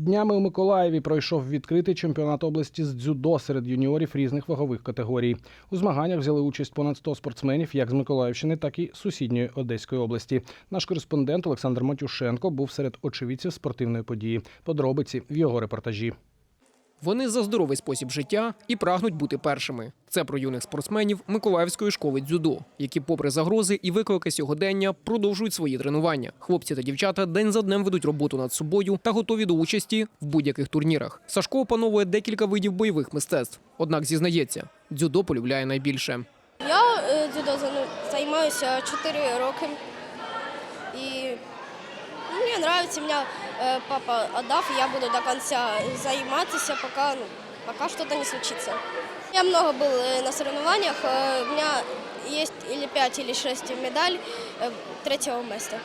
Днями у Миколаєві пройшов відкритий чемпіонат області з дзюдо серед юніорів різних вагових категорій. У змаганнях взяли участь понад 100 спортсменів як з Миколаївщини, так і сусідньої Одеської області. Наш кореспондент Олександр Матюшенко був серед очевидців спортивної події. Подробиці в його репортажі. Вони за здоровий спосіб життя і прагнуть бути першими. Це про юних спортсменів Миколаївської школи дзюдо, які, попри загрози і виклики сьогодення, продовжують свої тренування. Хлопці та дівчата день за днем ведуть роботу над собою та готові до участі в будь-яких турнірах. Сашко опановує декілька видів бойових мистецтв. Однак зізнається, дзюдо полюбляє найбільше. Я е, дзюдо займаюся 4 роки. І ну, мені подобається, мене е, папа віддав, і я буду до кінця займатися, поки, ну, поки щось не случится. Я много был э, на соревнованиях, э, у меня есть или 5, или 6 медаль э, третьего места.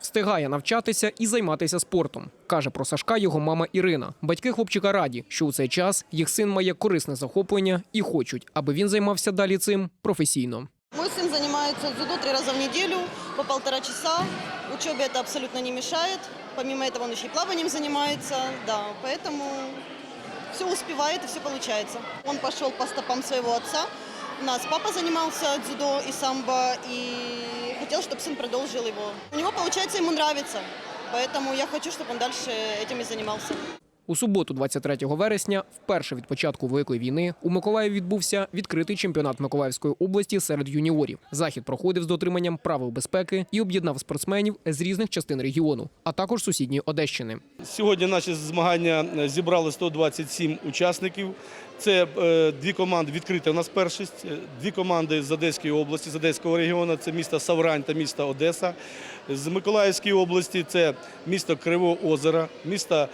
Встигає навчатися і займатися спортом, каже про Сашка його мама Ірина. Батьки хлопчика раді, що у цей час їх син має корисне захоплення і хочуть, аби він займався далі цим професійно. Сын занимается дзюдо три раза в неделю по полтора часа. Учебе это абсолютно не мешает. Помимо этого он еще и плаванием занимается. Да, поэтому все успевает и все получается. Он пошел по стопам своего отца. У нас папа занимался дзюдо и самбо, и хотел, чтобы сын продолжил его. У него, получается, ему нравится. Поэтому я хочу, чтобы он дальше этим и занимался. У суботу, 23 вересня, вперше від початку великої війни, у Миколаєві відбувся відкритий чемпіонат Миколаївської області серед юніорів. Захід проходив з дотриманням правил безпеки і об'єднав спортсменів з різних частин регіону, а також сусідньої Одещини. Сьогодні наші змагання е, зібрали 127 учасників. Це е, дві команди відкрита у нас першість, е, дві команди з Одеської області, з Одеського регіону. Це місто Саврань та місто Одеса. З Миколаївської області це місто Кривого Озера, місто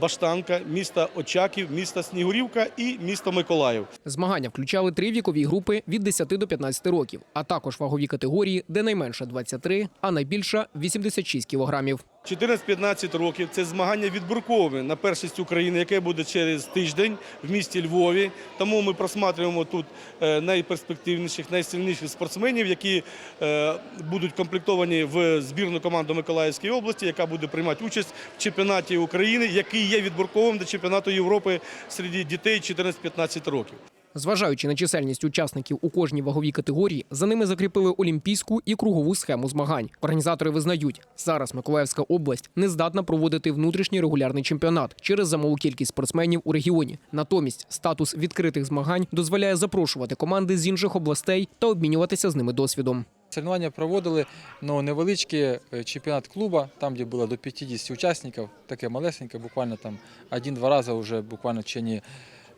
Баштанка, місто Очаків, місто Снігурівка і місто Миколаїв. Змагання включали три вікові групи від 10 до 15 років, а також вагові категорії, де найменше 23, а найбільша 86 кілограмів. 14-15 років це змагання відбіркове на першість України, яке буде через тиждень в місті Львові. Тому ми просматриваємо тут е, найперспективніших, найсильніших спортсменів, які е, будуть комплектовані в збірну команду Миколаївської області, яка буде приймати участь в чемпіонаті України, який є відбірковим до чемпіонату Європи серед дітей 14-15 років. Зважаючи на чисельність учасників у кожній ваговій категорії, за ними закріпили олімпійську і кругову схему змагань. Організатори визнають, зараз Миколаївська область не здатна проводити внутрішній регулярний чемпіонат через замалу кількість спортсменів у регіоні. Натомість статус відкритих змагань дозволяє запрошувати команди з інших областей та обмінюватися з ними досвідом. Соревновання проводили ну, невеличкий е, чемпіонат клуба, там, де було до 50 учасників, таке малесеньке, буквально там один-два рази вже буквально в течение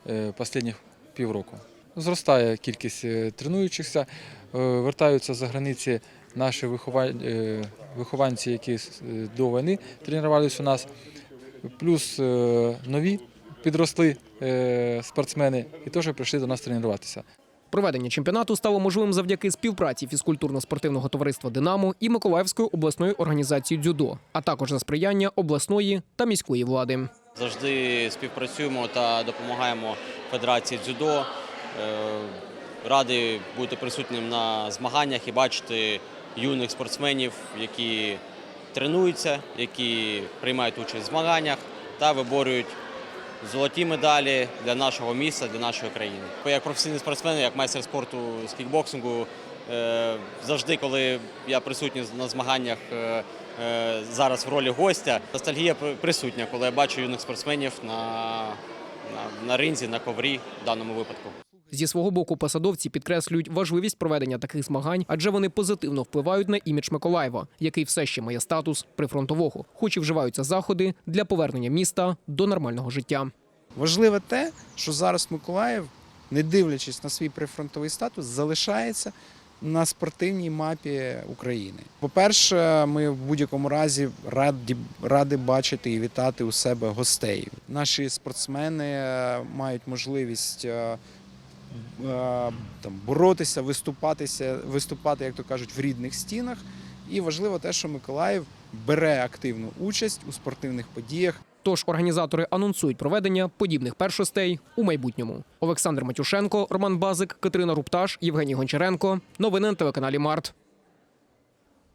е, останніх півроку. Зростає кількість е, тренуючихся, е, вертаються за границі наші е, вихованці, які до війни тренувалися у нас, плюс нові підросли спортсмени і теж прийшли до нас тренуватися. Проведення чемпіонату стало можливим завдяки співпраці фізкультурно-спортивного товариства Динамо і Миколаївської обласної організації дзюдо, а також за сприяння обласної та міської влади. Завжди співпрацюємо та допомагаємо Федерації дзюдо. Е, Радий бути присутнім на змаганнях і бачити юних спортсменів, які тренуються, які приймають участь в змаганнях та виборюють золоті медалі для нашого міста, для нашої країни. Як професійний спортсмен, як майстер спорту з кікбоксингу, завжди, коли я присутній на змаганнях е, е, зараз в ролі гостя, ностальгія присутня, коли я бачу юних спортсменів на, на, на ринзі, на коврі в даному випадку. Зі свого боку посадовці підкреслюють важливість проведення таких змагань, адже вони позитивно впливають на імідж Миколаєва, який все ще має статус прифронтового, хоч і вживаються заходи для повернення міста до нормального життя. Важливе те, що зараз Миколаїв, не дивлячись на свій прифронтовий статус, залишається на спортивній мапі України. По-перше, ми в будь-якому разі раді, раді бачити і вітати у себе гостей. Наші спортсмени е, мають можливість е, е, там, боротися, виступатися, виступати, як то кажуть, в рідних стінах. І важливо те, що Миколаїв бере активну участь у спортивних подіях. Тож організатори анонсують проведення подібних першостей у майбутньому. Олександр Матюшенко, Роман Базик, Катерина Рупташ, Євгеній Гончаренко. Новини на телеканалі Март.